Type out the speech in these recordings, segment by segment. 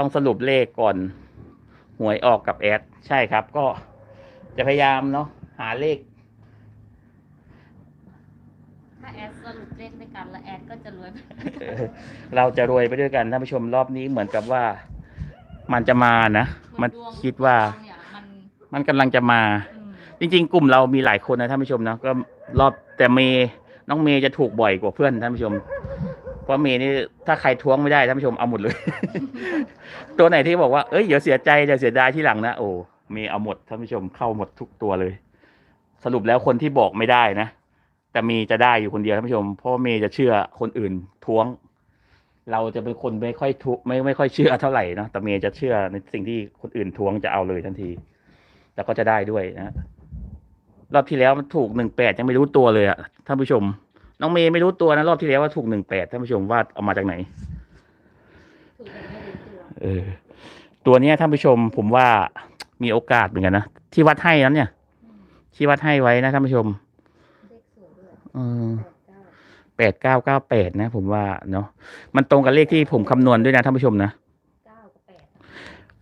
ต้องสรุปเลขก่อน หวยออกกับแอด ใช่ครับ ก็จะพยายามเนาะหาเลข ถ้าแอดสรุปเลขด้วยกันแล้วแอดก็จะรวยไปเออเราจะรวยไปด้วยกันท่านผู้ชมรอบนี้เหมือนกับว่า มันจะมานะ มันดวงคิดว่าดวงเนี่ยมันมันกำลังจะมา อืมจริงๆ กลุ่มเรามีหลายคนนะท่านผู้ชมนะก็รอบแต่เมย์น้องเมย์จะถูกบ่อยกว่าเพื่อนท่านผู้ชม พราะเมย์นี่ถ้าใครท้วงไม่ได้ท่านผู้ชมเอาหมดเลย ตัวไหนที่บอกว่าเอ้ยเดี๋ยวเสียใจเดี๋ยวเสียดายที่หลังนะโอ้มย์เอาหมดท่านผู้ชมเข้าหมดทุกตัวเลย สรุปแล้วคนที่บอกไม่ได้นะแต่มย์จะได้อยู่คนเดียวท่านผู้ชมเพราะเมย์จะเชื่อคนอื่นท้วง เราจะเป็นคนไม่ค่อยทุไม่ไม่ค่อยเชื่อเท่าไหร่นะแต่เมย์จะเชื่อในสิ่งที่คนอื่นท้วงจะเอาเลยทันที แล้วก็จะได้ด้วยนะรอบที่แล้วมันถูกหนึ่งแปดยังไม่รู้ตัวเลยอะท่านผู้ชม น้องเมย์ไม่รู้ตัวนะรอบที่แล้วว่าถูกหนึ่งแปดท่านผู้ชมว่าเอามาจากไหนถูกแต่ไม่รู้ตัวเออ ตัวเนี้ยท่านผู้ชมผมว่ามีโอกาสเหมือนกันนะที่วัดให้นั้นเนี่ยอืมที่วัดให้ไว้นะท่านผู้ชมเลขสวยด้วยเออแปดเก้าแปดเก้าเก้าแปดนะ ผมว่าเนาะมันตรงกับเลขที่ผมคำนวณด้วยนะท่านผู้ชมนะเก้ากับแปด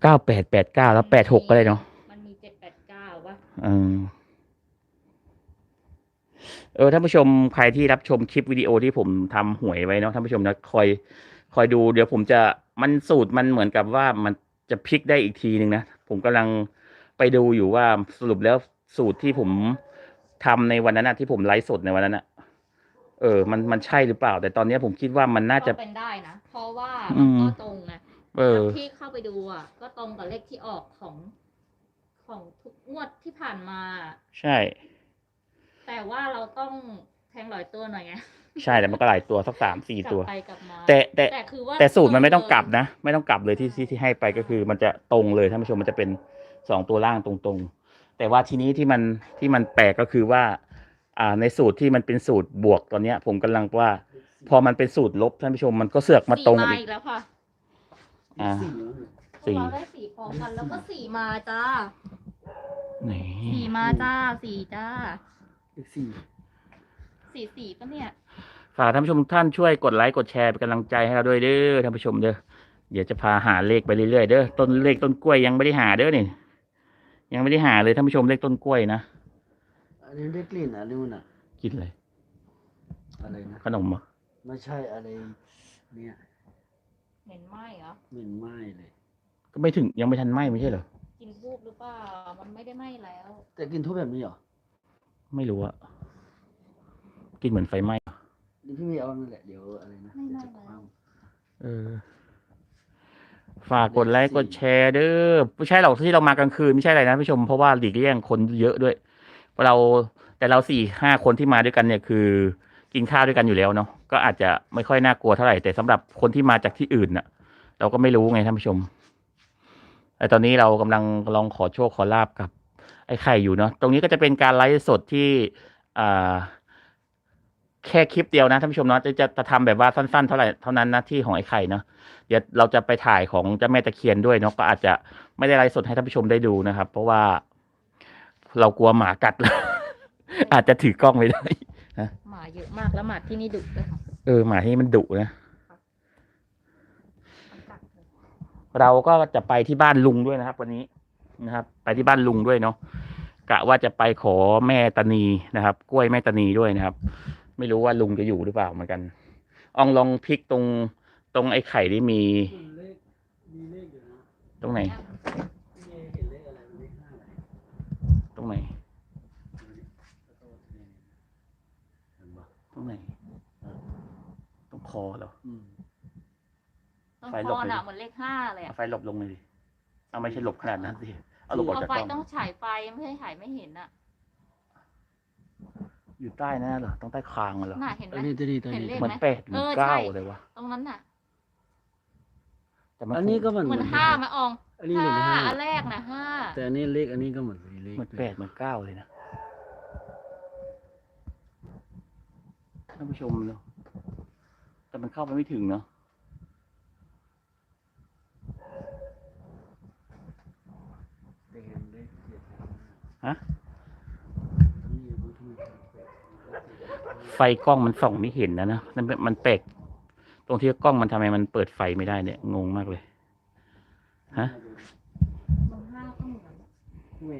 เก้าแปดแปดเก้าแล้วแปดหกก็ได้เนาะมันมีเจ็ดแปดเก้าวะเออ เออท่านผู้ชมใครที่รับชมคลิปวิดีโอที่ผมทำหวยไว้เนาะท่านผู้ชมนะคอยคอยดูเดี๋ยวผมจะมันสูตรมันเหมือนกับว่ามันจะพลิกได้อีกทีหนึ่งนะ ผมกำลังไปดูอยู่ว่าสรุปแล้วสูตรที่ผมทำในวันนั้นนะที่ผมไลฟ์สดในวันนั้นนะเออ มันมันใช่หรือเปล่า แต่ตอนนี้ผมคิดว่ามันน่าจะก็เป็นได้นะ เพราะว่าอืมันมก็ตรงนะเออที่เข้าไปดูอะ ก็ตรงกับเลขที่ออกของของทุกงวดที่ผ่านมา ใช่ แต่ว่าเราต้องแทงหลอยตัวหน่อยไงใช่แต่มันก็หลายตัวสักสามสี่กลัตัวไปกลับมาแต่แต่แต่คือว่าแต่สูตรมันไม่ต้องกลับนะ ไม่ต้องกลับเลยที่ที่ที่ให้ไปก็คือมันจะตรงเลยท่านผู้ชมมันจะเป็นสองตัวล่างตรงๆ แต่ว่าทีนี้ที่มันที่มันแปลกก็คือว่า อ่าในสูตรที่มันเป็นสูตรบวกตอนเนี้ย ผมกำลังว่า พอมันเป็นสูตรลบท่านผู้ชมมันก็เสือกมาตรงสี่กันมาอีอีกกแล้วค่ะอ่า พวกเราได้สี่พร้อมกันแล้วก็สี่มาจ้านี่สี่มาจ้าสี่จ้า เลขสี่สี่สี่ปะเนี่ย ฝากท่านผู้ชมทุกท่านช่วยกดไลค์กดแชร์เป็นกำลังใจให้เราด้วยเด้อท่านผู้ชมเด้อเดี๋ยวจะพาหาเลขไปเรื่อยๆเด้อต้นเลขต้นกล้วยยังไม่ได้หาเด้อนี่ยังไม่ได้หาเลยท่านผู้ชมเลขต้นกล้วยนะอันนี้ได้กลิ่นอะไรนู่นอะ กินเลยอะไรนะขนมเหรอไม่ใช่อะไร เนี่ยเห็นไหมเหรอ เหม็นไหม้เลย ก็ไม่ถึงยังไม่ทันไหมไม่ใช่เหรอ กินทูบหรือเปล่า มันไม่ได้ไหมแล้ว แต่กลินทุบแบบนี้เหรอ ไม่รู้อะกินเหมือนไฟไหม้อะนี่พี่ไม่เอานั่นแหละเดี๋ยวอะไรนะไม่เดี๋ยวไม่จะแล้วคว่เออ ฝากกดไลค์กดแชร์เด้อไม่ใช่หรอกที่เรามากลางคืนไม่ใช่อะไรนะผู้ชมเพราะว่าหลีกเลี่ยงคนเยอะด้วยเพราะเราแต่เราสี่ห้าคนที่มาด้วยกันเนี่ยคือ กินข้าวด้วยกันอยู่แล้วเนาะก็อาจจะไม่ค่อยน่ากลัวเท่าไหร่แต่สำหรับคนที่มาจากที่อื่นน่ะ เราก็ไม่รู้ไงท่านผู้ชมแต่ตอนนี้เรากำลังลองขอโชคขอลาบกับ ไอ้ไข่อยู่เนาะตรงนี้ก็จะเป็นการไลฟ์สดที่อ่าแค่คลิปเดียวนะท่านผู้ชมเนาะจะจะจะทำแบบว่าสั้นๆ เท่าไหร่เท่านั้นนะที่ของไอ้ไข่เนาะเดี๋ยวเราจะไปถ่ายของเจ้าแม่ตะเคียนด้วยเนาะก็อาจจะไม่ได้ไลฟ์สดให้ท่านผู้ชมได้ดูนะครับ เพราะว่าเรากลัวหมากัด อาจจะถือกล้องไม่ได้หมาเยอะมากแล้วหมาที่นี่ดุด้วยค่ะเออหมาที่นี่มันดุนะมันกัดเลยเราก็จะไปที่บ้านลุงด้วยนะครับ วันนี้ นะครับ ไปที่บ้านลุงด้วยเนาะกะว่าจะไปขอแม่ตานีนะครับ กล้วยแม่ตานีด้วยนะครับ ไม่รู้ว่าลุงจะอยู่หรือเปล่าเหมือนกันอองลองพลิกตรงตรงไอ้ไข่ที่มีำเลขมีเลขอยู่นะตรงไหนพี่เอเห็นเลขอะไรเลขห้าอะไรตรงไหนดูดิแล้วก็เนี่ยเห็นปะตรงไหน ตรงคอเหรออืมต้องไฟคหลบอเลย น่ะเหมือนเลขห้าเลยเอาอะไฟหลบลงเลยดิ เอาไม่ใช่หลบขนาดนั้นสิเอาหลบออกเอาจากไฟกล้องต้องฉายไฟไม่ใช่ฉายไม่เห็นอะ อยู่ใต้นั่นเหรอต้องใต้คางเหรอน่าเห็นไหมอันนี้ตัวนี้ตัวเห็นนี้เลขเหมือนไหมแปดเหมือนเออเก้าใช่ เลยวะตรงนั้นน่ะแต่มันอันนี้ก็เหมือนเหมือนห้าไหมอองอันนี้เหมือนห้าอันแรกนะห้าแต่อันนี้เลขอันนี้ก็เหมือนมีเลขเหมือนแปดเหมือนเก้าเลยนะท่านผู้ชมเนาะแต่มันเข้าไปไม่ถึงเนาะ แต่เห็นเลขเจ็ด ฮะไฟกล้องมันส่องไม่เห็นนะนะนั่นเป็นมันแปลกตรงที่กล้องมันทำไมมันเปิดไฟไม่ได้เนี่ยงงมากเลยฮะ บางห้าก็เหมือนห้วย